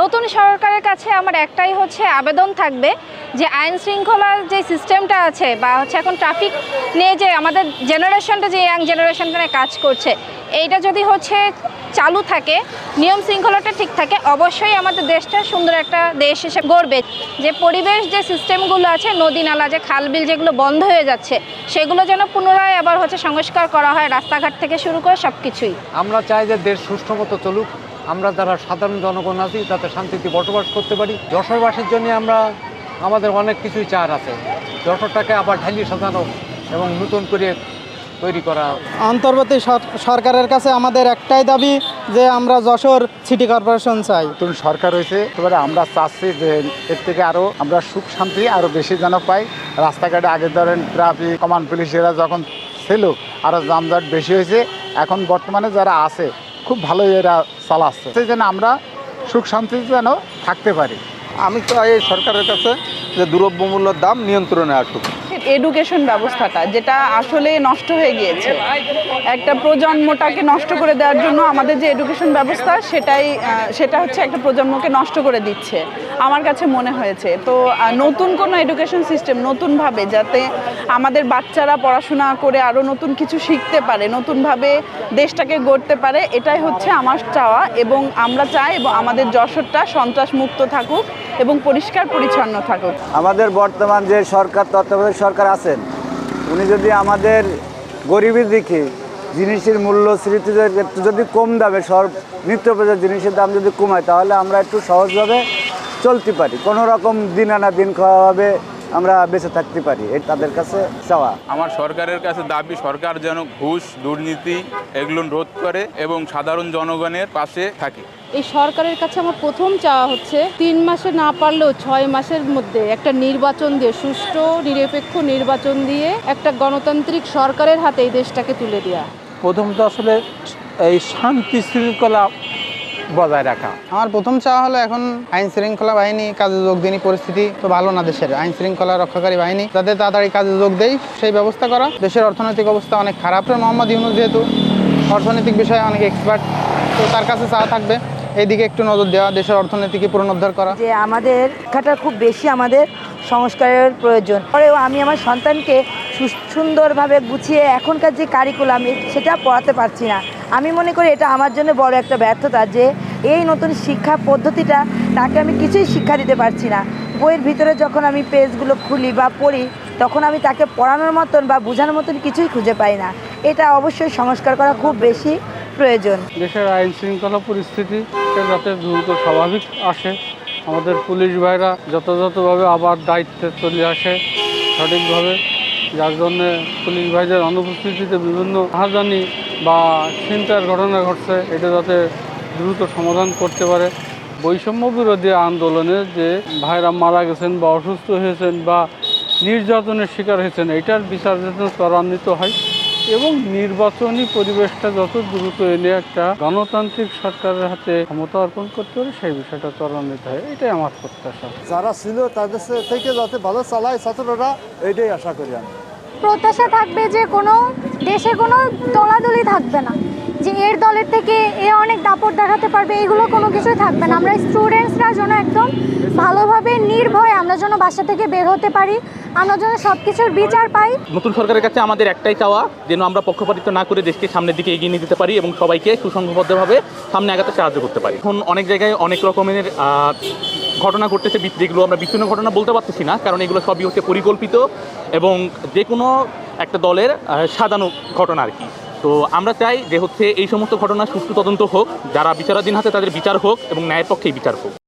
নতুন সরকারের কাছে আমার একটাই হচ্ছে আবেদন থাকবে যে আইন শৃঙ্খলার যে সিস্টেমটা আছে বা হচ্ছে এখন ট্রাফিক নিয়ে যে আমাদের জেনারেশনটা যে ইয়াং জেনারেশনটা কাজ করছে, এইটা যদি হচ্ছে চালু থাকে, নিয়ম শৃঙ্খলাটা ঠিক থাকে, অবশ্যই আমাদের দেশটা সুন্দর একটা দেশ হিসেবে গড়বে। যে পরিবেশ যে সিস্টেমগুলো আছে, নদী নালা যে খালবিল যেগুলো বন্ধ হয়ে যাচ্ছে, সেগুলো যেন পুনরায় আবার হচ্ছে সংস্কার করা হয়, রাস্তাঘাট থেকে শুরু করে সব কিছুই আমরা চাই যে দেশ সুষ্ঠু মতো চলুক। আমরা যারা সাধারণ জনগণ আছি তাতে শান্তিতে বসবাস করতে পারি। যশোরবাসীর জন্য আমরা আমাদের অনেক কিছুই চার আছে। যশোরটাকে আবার ঢালিয়ে সাজানো এবং নতুন করে তৈরি করা। অন্তর্বর্তী সরকারের কাছে আমাদের একটাই দাবি যে আমরা যশোর সিটি কর্পোরেশন চাই। নতুন সরকার হয়েছে এবারে আমরা চাচ্ছি যে এর থেকে আরও আমরা সুখ শান্তি আরও বেশি যেন পাই। রাস্তাঘাটে আগে ধরেন ট্রাফিক কমান পুলিশেরা যখন ছিল আরও যানজট বেশি হয়েছে। এখন বর্তমানে যারা আছে খুব ভালো এরা চালাচ্ছে সেই জন্য আমরা সুখ শান্তি যেন থাকতে পারি। আমি চাই এই সরকারের কাছে যে দ্রব্যমূল্যের দাম নিয়ন্ত্রণে আসুক। এডুকেশন ব্যবস্থাটা, যেটা আসলে নষ্ট হয়ে গিয়েছে। একটা প্রজন্মটাকে নষ্ট করে দেওয়ার জন্য আমাদের যে এডুকেশন ব্যবস্থা, সেটাই সেটা হচ্ছে একটা প্রজন্মকে নষ্ট করে দিচ্ছে, আমার কাছে মনে হয়েছে। তো নতুন কোনো এডুকেশন সিস্টেম নতুনভাবে যাতে আমাদের বাচ্চারা পড়াশোনা করে আরও নতুন কিছু শিখতে পারে, নতুনভাবে দেশটাকে গড়তে পারে, এটাই হচ্ছে আমার চাওয়া এবং আমরা চাই এবং আমাদের যশোরটা সন্ত্রাস মুক্ত থাকুক এবং পরিষ্কার পরিচ্ছন্ন থাকুক। আমাদের বর্তমান যে সরকার তত্ত্বাবধায়ক সরকার আছেন, উনি যদি আমাদের গরিবের দিকে জিনিসের মূল্য, স্মৃতিদের একটু যদি কম দামে সব নিত্য প্রচার জিনিসের দাম যদি কমায়, তাহলে আমরা একটু সহজভাবে চলতে পারি। কোনো রকম দিন আনা দিন খাওয়াভাবে আমরা বেঁচে থাকতে পারি এই তাদের কাছে চাওয়া। আমার সরকারের কাছে দাবি সরকার যেন ঘুষ দুর্নীতি এগুলো রোধ করে এবং সাধারণ জনগণের পাশে থাকে। এই সরকারের কাছে আমার প্রথম চাওয়া হচ্ছে তিন মাসে না পারলেও ছয় মাসের মধ্যে একটা নির্বাচন দিয়ে সুষ্ঠু নিরপেক্ষ নির্বাচন দিয়ে একটা গণতান্ত্রিক সরকারের হাতে এই দেশটাকে তুলে দেওয়া প্রথমত আসলে এই শান্তি শৃঙ্খলা বজায় রাখা। আমার প্রথম চাওয়া হলো এখন আইন শৃঙ্খলা বাহিনী কাজে যোগ দিনই পরিস্থিতি তো ভালো না দেশের। আইন শৃঙ্খলা রক্ষাকারী বাহিনী যাতে তাড়াতাড়ি কাজে যোগ দেয় সেই ব্যবস্থা করা। দেশের অর্থনৈতিক অবস্থা অনেক খারাপ মোহাম্মদ ইউনুস যেহেতু। অর্থনৈতিক বিষয়ে অনেক এক্সপার্ট তো তার কাছে চাওয়া থাকবে। এইদিকে একটু নজর দেওয়া দেশের অর্থনীতিকে পুনরুদ্ধার করা। যে আমাদের শিক্ষাটা খুব বেশি আমাদের সংস্কারের প্রয়োজন। পরেও আমি আমার সন্তানকে সু- সুন্দরভাবে গুছিয়ে এখনকার যে কারিকুলাম সেটা পড়াতে পারছি না। আমি মনে করি এটা আমার জন্য বড় একটা ব্যর্থতা যে এই নতুন শিক্ষা পদ্ধতিটা তাকে আমি কিছুই শিক্ষা দিতে পারছি না। বইয়ের ভিতরে যখন আমি পেজগুলো খুলি বা পড়ি, তখন আমি তাকে পড়ানোর মতন বা বোঝানোর মতন কিছুই খুঁজে পাই না। এটা অবশ্যই সংস্কার করা খুব বেশি প্রয়োজন। দেশের আইন শৃঙ্খলা পরিস্থিতি যাতে দ্রুত স্বাভাবিক আসে, আমাদের পুলিশ ভাইরা যথাযথভাবে আবার দায়িত্বে চলে আসে সঠিকভাবে। যার জন্য পুলিশ ভাইদের অনুপস্থিতিতে বিভিন্ন হাজানি বা চিন্তার ঘটনা ঘটছে, এটা যাতে দ্রুত সমাধান করতে পারে। বৈষম্য বিরোধী আন্দোলনে যে ভাইরা মারা গেছেন বা অসুস্থ হয়েছেন বা নির্যাতনের শিকার হয়েছেন, এটার বিচার যাতে ত্বরান্বিত হয়। এবং নির্বাচনী পরিবেশটা যত দ্রুত এনে একটা গণতান্ত্রিক সরকারের হাতে ক্ষমতা অর্পণ করতে পারে সেই বিষয়টা ত্বরান্বিত হয়। এটাই আমার প্রত্যাশা। যারা ছিল তাদের থেকে যাতে ভালো চালায় ছাত্ররা এটাই আশা করি আমি। প্রত্যাশা থাকবে যে কোনো দেশে কোনো দলাদলি থাকবে না। যে এর দলের থেকে এ অনেক দাপট দেখাতে পারবে, এগুলো কোনো কিছুই থাকবে না। আমরা স্টুডেন্টসরা যেন একদম ভালোভাবে নির্ভয় আমরা যেন বাসা থেকে বের হতে পারি, আমরা যেন সব কিছুর বিচার পাই। নতুন সরকারের কাছে আমাদের একটাই চাওয়া, যেন আমরা পক্ষপাতিত্ব না করে দেশকে সামনের দিকে এগিয়ে নিয়ে যেতে পারি এবং সবাইকে সুসংবদ্ধভাবে সামনে আগাতে সাহায্য করতে পারি। এখন অনেক জায়গায় অনেক রকমের ঘটনা ঘটতেছে যেগুলো আমরা বিচ্ছিন্ন ঘটনা বলতে পারতেছি না, কারণ এগুলো সবই হচ্ছে পরিকল্পিত এবং যে কোনো একটা দলের সাজানো ঘটনা আর কি। তো আমরা চাই যে হচ্ছে এই সমস্ত ঘটনা সুষ্ঠু তদন্ত হোক, যারা বিচারাধীন হাতে তাদের বিচার হোক এবং ন্যায়ের পক্ষেই বিচার হোক।